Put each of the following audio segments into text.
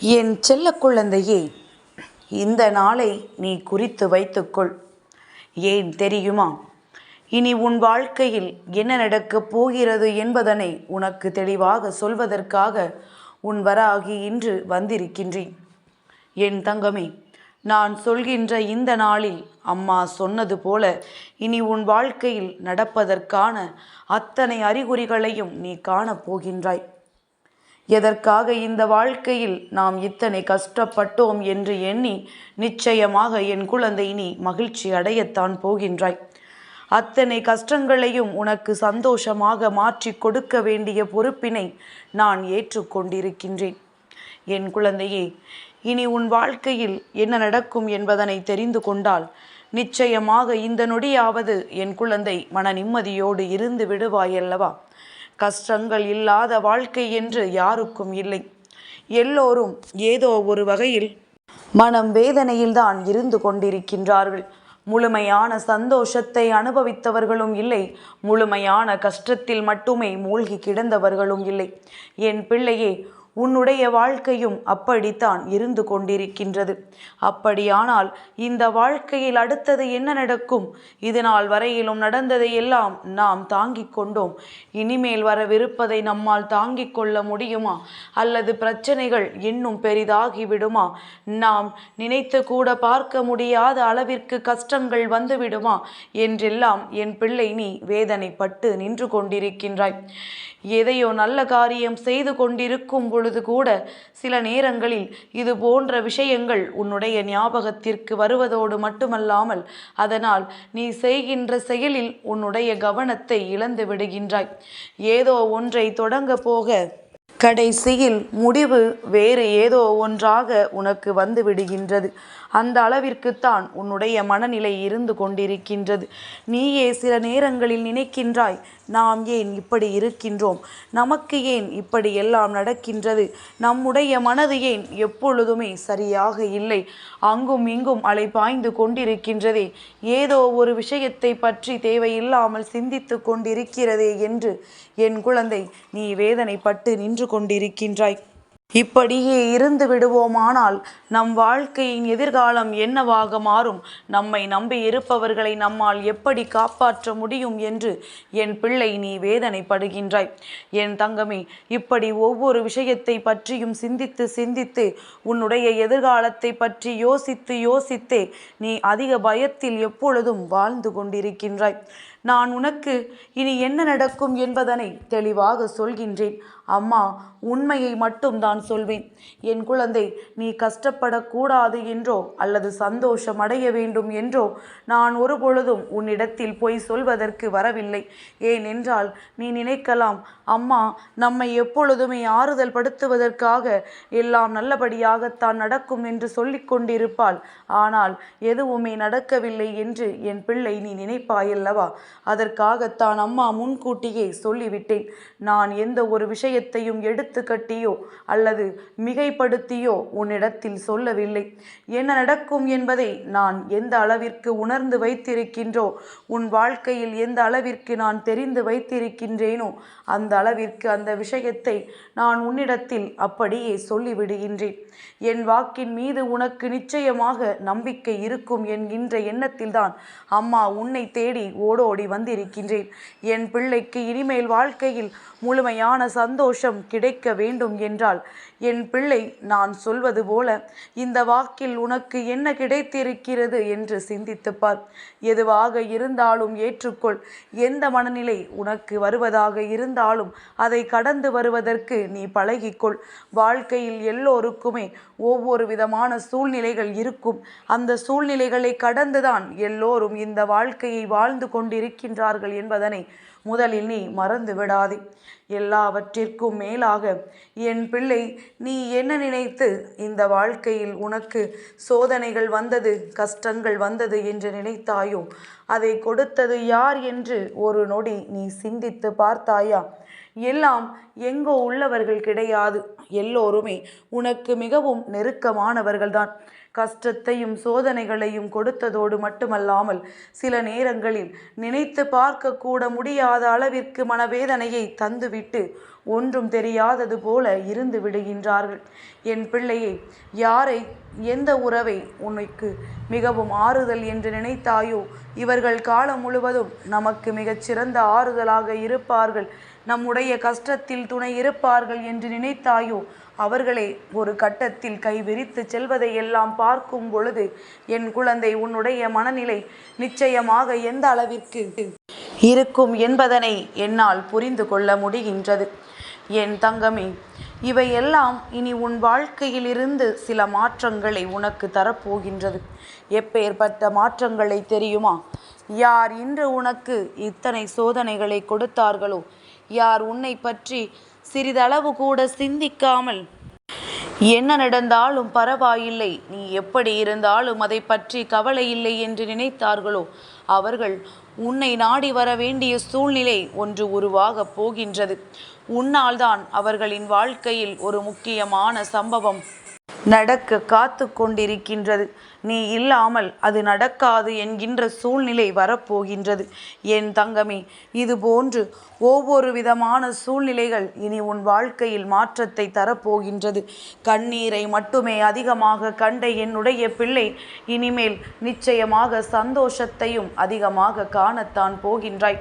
என் செல்ல குழந்தையே இந்த நாளை நீ குறித்து வைத்துக்கொள். ஏன் தெரியுமா? இனி உன் வாழ்க்கையில் என்ன நடக்கப் போகிறது என்பதனை உனக்கு தெளிவாக சொல்வதற்காக உன் வராகி இன்று வந்திருக்கின்றேன். என் தங்கமே நான் சொல்கின்ற இந்த நாளில் அம்மா சொன்னது போல இனி உன் வாழ்க்கையில் நடப்பதற்கான அத்தனை அறிகுறிகளையும் நீ காணப் போகின்றாய். எதற்காக இந்த வாழ்க்கையில் நாம் இத்தனை கஷ்டப்பட்டோம் என்று எண்ணி நிச்சயமாக என் குழந்தை நீ மகிழ்ச்சி அடையத்தான் போகின்றாய். அத்தனை கஷ்டங்களையும் உனக்கு சந்தோஷமாக மாற்றி கொடுக்க வேண்டிய பொறுப்பினை நான் ஏற்றுக்கொண்டிருக்கின்றேன். என் குழந்தையே இனி உன் வாழ்க்கையில் என்ன நடக்கும் என்பதனை தெரிந்து கொண்டால் நிச்சயமாக இந்த நொடியாவது என் குழந்தை மன நிம்மதியோடு இருந்து விடுவாயல்லவா? கஷ்டங்கள் இல்லாத வாழ்க்கை என்று யாருக்கும் இல்லை. எல்லோரும் ஏதோ ஒரு வகையில் மனம் வேதனையில்தான் இருந்து கொண்டிருக்கின்றார்கள். முழுமையான சந்தோஷத்தை அனுபவித்தவர்களும் இல்லை. முழுமையான கஷ்டத்தில் மட்டுமே மூழ்கி கிடந்தவர்களும் இல்லை. என் பிள்ளையே உன்னுடைய வாழ்க்கையும் அப்படித்தான் இருந்து கொண்டிருக்கின்றது. அப்படியானால் இந்த வாழ்க்கையில் அடுத்தது என்ன நடக்கும்? இதனால் வரையிலும் நடந்ததை எல்லாம் நாம் தாங்கிக் கொண்டோம். இனிமேல் வரவிருப்பதை நம்மால் தாங்கிக் கொள்ள முடியுமா? அல்லது பிரச்சனைகள் இன்னும் பெரிதாகி விடுமா நாம் நினைத்து கூட பார்க்க முடியாத அளவிற்கு கஷ்டங்கள் வந்துவிடுமா? என்றெல்லாம் என் பிள்ளை நீ வேதனைப்பட்டு நின்று கொண்டிருக்கின்றாய். எதையோ நல்ல காரியம் செய்து கொண்டிருக்கும் பொழுது கூட சில நேரங்களில் இது போன்ற விஷயங்கள் உன்னுடைய ஞாபகத்திற்கு வருவதோடு மட்டுமல்லாமல் அதனால் நீ செய்கின்ற செயலில் உன்னுடைய கவனத்தை இழந்து விடுகின்றாய். ஏதோ ஒன்றை தொடங்க போக கடைசியில் முடிவு வேறு ஏதோ ஒன்றாக உனக்கு வந்து விடுகின்றது. அந்த அளவிற்குத்தான் உன்னுடைய மனநிலை இருந்து கொண்டிருக்கின்றது. நீயே சில நேரங்களில் நினைக்கின்றாய் நாம் ஏன் இப்படி இருக்கின்றோம்? நமக்கு ஏன் இப்படி எல்லாம் நடக்கின்றது? நம்முடைய மனது ஏன் எப்பொழுதுமே சரியாக இல்லை? அங்கும் இங்கும் அலை பாய்ந்து கொண்டிருக்கின்றதே. ஏதோ ஒரு விஷயத்தை பற்றி தேவையில்லாமல் சிந்தித்து கொண்டிருக்கிறதே என்று என் குழந்தை நீ வேதனைப்பட்டு நின்று கொண்டிருக்கின்றாய். இப்படியே இருந்து விடுவோமானால் நம் வாழ்க்கையின் எதிர்காலம் என்னவாக மாறும்? நம்மை நம்பி இருப்பவர்களை நம்மால் எப்படி காப்பாற்ற முடியும் என்று என் பிள்ளை நீ வேதனைப்படுகின்றாய். என் தங்கமே இப்படி ஒவ்வொரு விஷயத்தை பற்றியும் சிந்தித்து சிந்தித்து உன்னுடைய எதிர்காலத்தை பற்றி யோசித்து யோசித்தே நீ அதிக பயத்தில் எப்பொழுதும் வாழ்ந்து கொண்டிருக்கின்றாய். நான் உனக்கு இனி என்ன நடக்கும் என்பதனை தெளிவாக சொல்கின்றேன். அம்மா உண்மையை மட்டும் தான் சொல்வேன். என் குழந்தை நீ கஷ்டப்படக்கூடாது என்றோ அல்லது சந்தோஷம் அடைய வேண்டும் என்றோ நான் ஒரு பொழுதும் உன்னிடத்தில் பொய் சொல்வதற்கு வரவில்லை. ஏனென்றால் நீ நினைக்கலாம் அம்மா நம்மை எப்பொழுதுமே ஆறுதல் படுத்துவதற்காக எல்லாம் நல்லபடியாகத்தான் நடக்கும் என்று சொல்லிக் கொண்டிருப்பாள். ஆனால் எதுவுமே நடக்கவில்லை என்று என் பிள்ளை நீ நினைப்பாயல்லவா? அதற்காகத்தான் அம்மா முன்கூட்டியே சொல்லிவிட்டேன். நான் எந்த ஒரு விஷயத்தையும் எடுத்து கட்டியோ அல்லது மிகைப்படுத்தியோ உன்னிடத்தில் சொல்லவில்லை. என்ன நடக்கும் என்பதை நான் எந்த அளவிற்கு உணர்ந்து வைத்திருக்கின்றோ உன் வாழ்க்கையில் எந்த அளவிற்கு நான் தெரிந்து வைத்திருக்கின்றேனோ அந்த அளவிற்கு அந்த விஷயத்தை நான் உன்னிடத்தில் அப்படியே சொல்லிவிடுகின்றேன். என் வாக்கின் மீது உனக்கு நிச்சயமாக நம்பிக்கை இருக்கும் என்கின்ற எண்ணத்தில்தான் அம்மா உன்னை தேடி ஓடோடி வந்திருக்கின்றேன். என் பிள்ளைக்கு இனிமேல் வாழ்க்கையில் முழுமையான சந்தோஷம் கிடைக்க வேண்டும் என்றால் என் பிள்ளை நான் சொல்வது போல இந்த வாக்கில் உனக்கு என்ன கிடைத்திருக்கிறது என்று சிந்தித்துப்பார். எதுவாக இருந்தாலும் ஏற்றுக்கொள். எந்த மனநிலை உனக்கு வருவதாக இருந்தாலும் அதை கடந்து வருவதற்கு நீ பழகிக்கொள். வாழ்க்கையில் எல்லோருக்குமே ஒவ்வொரு விதமான சூழ்நிலைகள் இருக்கும். அந்த சூழ்நிலைகளை கடந்துதான் எல்லோரும் இந்த வாழ்க்கையை வாழ்ந்து கொண்டிருக்கின்றார்கள் என்பதனை முதலில் நீ மறந்து விடாதே. எல்லாவற்றிற்கும் மேலாக என் பிள்ளை நீ என்ன நினைத்து இந்த வாழ்க்கையில் உனக்கு சோதனைகள் வந்தது கஷ்டங்கள் வந்தது என்று நினைத்தாயோ? அதை கொடுத்தது யார் என்று ஒரு நொடி நீ சிந்தித்து பார்த்தாயா? எல்லாம் எங்கோ உள்ளவர்கள் கிடையாது. எல்லோருமே உனக்கு மிகவும் நெருக்கமானவர்கள்தான். கஷ்டத்தையும் சோதனைகளையும் கொடுத்ததோடு மட்டுமல்லாமல் சில நேரங்களில் நினைத்து பார்க்க கூட முடியாத அளவிற்கு மனவேதனையை தந்துவிட்டு ஒன்றும் தெரியாதது போல இருந்து விடுகின்றார்கள். என் பிள்ளையை யாரை எந்த உறவை உனக்கு மிகவும் ஆறுதல் என்று நினைத்தாயோ? இவர்கள் காலம் முழுவதும் நமக்கு மிகச் சிறந்த ஆறுதலாக இருப்பார்கள். நம்முடைய கஷ்டத்தில் துணை இருப்பார்கள் என்று நினைத்தாயோ? அவர்களே ஒரு கட்டத்தில் கைவிரித்து செல்வதை எல்லாம் பார்க்கும் பொழுது என் குழந்தை உன்னுடைய மனநிலை நிச்சயமாக எந்த அளவிற்கு இருக்கும் என்பதனை என்னால் புரிந்து கொள்ள முடிகின்றது. என் தங்கமே இவையெல்லாம் இனி உன் வாழ்க்கையிலிருந்து சில மாற்றங்களை உனக்கு தரப்போகின்றது. எப்பேற்பட்ட மாற்றங்களை தெரியுமா? யார் இன்று உனக்கு இத்தனை சோதனைகளை கொடுத்தார்களோ? யார் உன்னை பற்றி சிறிதளவு கூட சிந்திக்காமல்? என்ன நடந்தாலும் பரவாயில்லை. நீ எப்படி இருந்தாலும் அதை பற்றி கவலை இல்லை என்று நினைத்தார்களோ? அவர்கள் உன்னை நாடி வர வேண்டிய சூழ்நிலை ஒன்று உருவாகப் போகின்றது. உன்னால்தான் அவர்களின் வாழ்க்கையில் ஒரு முக்கியமான சம்பவம் நடக்க காத்து கொண்டிருக்கின்றது. நீ இல்லாமல் அது நடக்காது என்கின்ற சூழ்நிலை வரப்போகின்றது. என் தங்கமே இது போன்று ஒவ்வொரு விதமான சூழ்நிலைகள் இனி உன் வாழ்க்கையில் மாற்றத்தை தரப்போகின்றது. கண்ணீரை மட்டுமே அதிகமாக கண்ட என்னுடைய பிள்ளை இனிமேல் நிச்சயமாக சந்தோஷத்தையும் அதிகமாக காணத்தான் போகின்றாய்.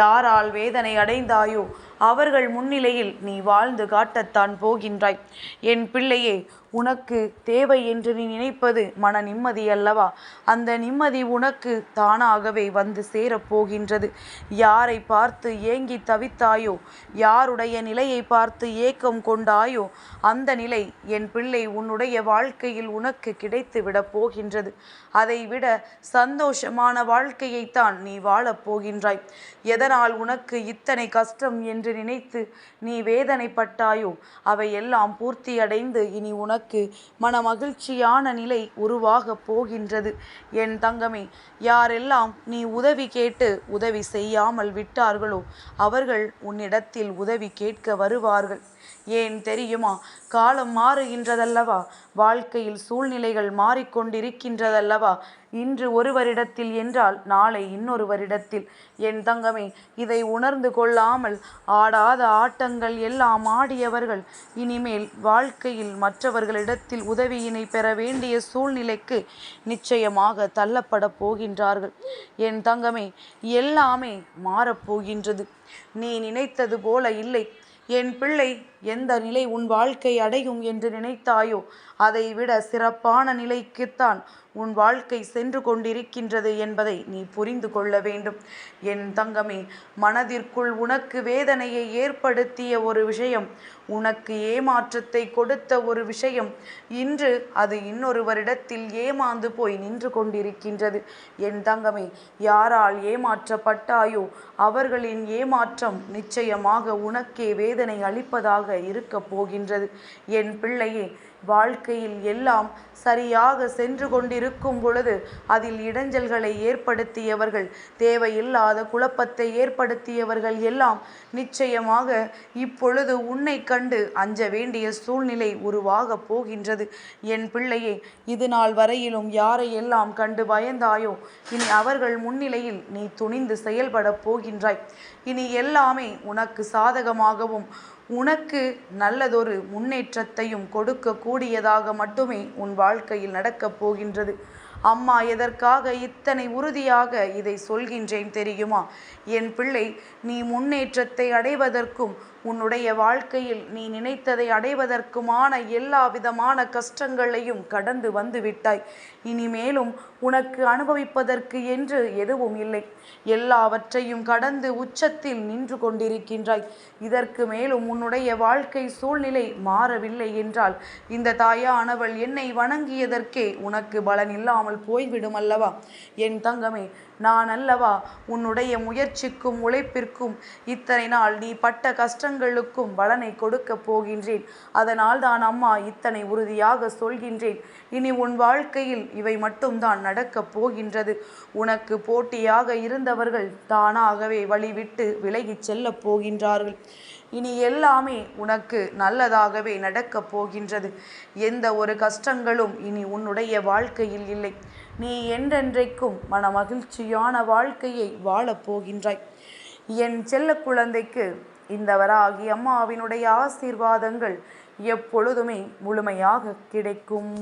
யாரால் வேதனை அடைந்தாயோ அவர்கள் முன்னிலையில் நீ வாழ்ந்து காட்டத்தான் போகின்றாய். என் பிள்ளையே உனக்கு தேவை என்று நீ நினைப்பது மன நிம்மதி அல்லவா? அந்த நிம்மதி உனக்கு தானாகவே வந்து சேரப்போகின்றது யாரை பார்த்து ஏங்கி தவித்தாயோ யாருடைய நிலையை பார்த்து ஏக்கம் கொண்டாயோ அந்த நிலை என் பிள்ளை உன்னுடைய வாழ்க்கையில் உனக்கு கிடைத்து விடப் போகின்றது. அதைவிட சந்தோஷமான வாழ்க்கையைத்தான் நீ வாழப் போகின்றாய். எதனால் உனக்கு இத்தனை கஷ்டம் என்று நினைத்து நீ வேதனைப்பட்டாயோ? அவையெல்லாம் பூர்த்தியடைந்து இனி உனக்கு மனமகிழ்ச்சியான நிலை உருவாகப் போகின்றது. என் தங்கமே யாரெல்லாம் நீ உதவி கேட்டு உதவி செய்யாமல் விட்டார்களோ அவர்கள் உன்னிடத்தில் உதவி கேட்க வருவார்கள். ஏன் தெரியுமா? காலம் மாறுகின்றதல்லவா? வாழ்க்கையில் சூழ்நிலைகள் மாறிக்கொண்டிருக்கின்றதல்லவா? இன்று ஒருவரிடத்தில் என்றால் நாளை இன்னொருவரிடத்தில். என் தங்கமே இதை உணர்ந்து கொள்ளாமல் ஆடாத ஆட்டங்கள் எல்லாம் ஆடியவர்கள். இனிமேல் வாழ்க்கையில் மற்றவர்களிடத்தில் உதவியினை பெற வேண்டிய சூழ்நிலைக்கு நிச்சயமாக தள்ளப்பட போகின்றார்கள். என் தங்கமே எல்லாமே மாறப்போகின்றது நீ நினைத்தது போல இல்லை. என் பிள்ளை எந்த நிலை உன் வாழ்க்கை அடையும் என்று நினைத்தாயோ அதை விட சிறப்பான நிலைக்குத்தான் உன் வாழ்க்கை சென்று கொண்டிருக்கின்றது என்பதை நீ புரிந்து கொள்ள வேண்டும். என் தங்கமே மனதிற்குள் உனக்கு வேதனையை ஏற்படுத்திய ஒரு விஷயம் உனக்கு ஏமாற்றத்தை கொடுத்த ஒரு விஷயம் இன்று அது இன்னொருவரிடத்தில் ஏமாந்து போய் நின்று கொண்டிருக்கின்றது. என் தங்கமே யாரால் ஏமாற்றப்பட்டாயோ அவர்களின் ஏமாற்றம் நிச்சயமாக உனக்கே வேதனை அளிப்பதாக இருக்கப் போகின்றது. என் பிள்ளையே வாழ்க்கையில் எல்லாம் சரியாக சென்று கொண்டிருக்கும் பொழுது அதில் இடைஞ்சல்களை ஏற்படுத்தியவர்கள் தேவையில்லாத குழப்பத்தை ஏற்படுத்தியவர்கள் எல்லாம் நிச்சயமாக இப்பொழுது உன்னை கண்டு அஞ்ச வேண்டிய சூழ்நிலை உருவாக போகின்றது. என் பிள்ளையே இது நாள் வரையிலும் யாரையெல்லாம் கண்டு பயந்தாயோ இனி அவர்கள் முன்னிலையில் நீ துணிந்து செயல்படப் போகின்றாய். இனி எல்லாமே உனக்கு சாதகமாகவும் உனக்கு நல்லதொரு முன்னேற்றத்தையும் கொடுக்கக்கூடியதாக மட்டுமே உன் வாழ்க்கையில் நடக்கப் போகின்றது. அம்மா எதற்காக இத்தனை உறுதியாக இதை சொல்கின்றேன் தெரியுமா? என் பிள்ளை நீ முன்னேற்றத்தை அடைவதற்கும் உன்னுடைய வாழ்க்கையில் நீ நினைத்ததை அடைவதற்குமான எல்லா விதமான கஷ்டங்களையும் கடந்து வந்து விட்டாய். இனிமேலும் உனக்கு அனுபவிப்பதற்கு என்று எதுவும் இல்லை. எல்லாவற்றையும் கடந்து உச்சத்தில் நின்று கொண்டிருக்கின்றாய். இதற்கு மேலும் உன்னுடைய வாழ்க்கை சூழ்நிலை மாறவில்லை என்றால் இந்த தாயானவள் என்னை வணங்கியதற்கே உனக்கு பலன் இல்லாமல் போய்விடும் அல்லவா? என் தங்கமே நான் அல்லவா உன்னுடைய முயற்சிக்கும் உழைப்பிற்கும் இத்தனை நாள் நீ பட்ட கஷ்டங்களுக்கும் பலனை கொடுக்கப் போகின்றேன். அதனால் தான் அம்மா இத்தனை உறுதியாக சொல்கின்றேன். இனி உன் வாழ்க்கையில் இவை மட்டும்தான் நடக்கப் போகின்றது. உனக்கு போட்டியாக இருந்தவர்கள் தானாகவே வழிவிட்டு விலகிச் செல்லப் போகின்றார்கள். இனி எல்லாமே உனக்கு நல்லதாகவே நடக்கப் போகின்றது. எந்த ஒரு கஷ்டங்களும் இனி உன்னுடைய வாழ்க்கையில் இல்லை. நீ என்றென்றைக்கும் மன மகிழ்ச்சியான வாழ்க்கையை வாழப்போகின்றாய் என் செல்ல குழந்தைக்கு இந்த வராகி அம்மாவினுடைய ஆசீர்வாதங்கள் எப்பொழுதுமே முழுமையாக கிடைக்கும்.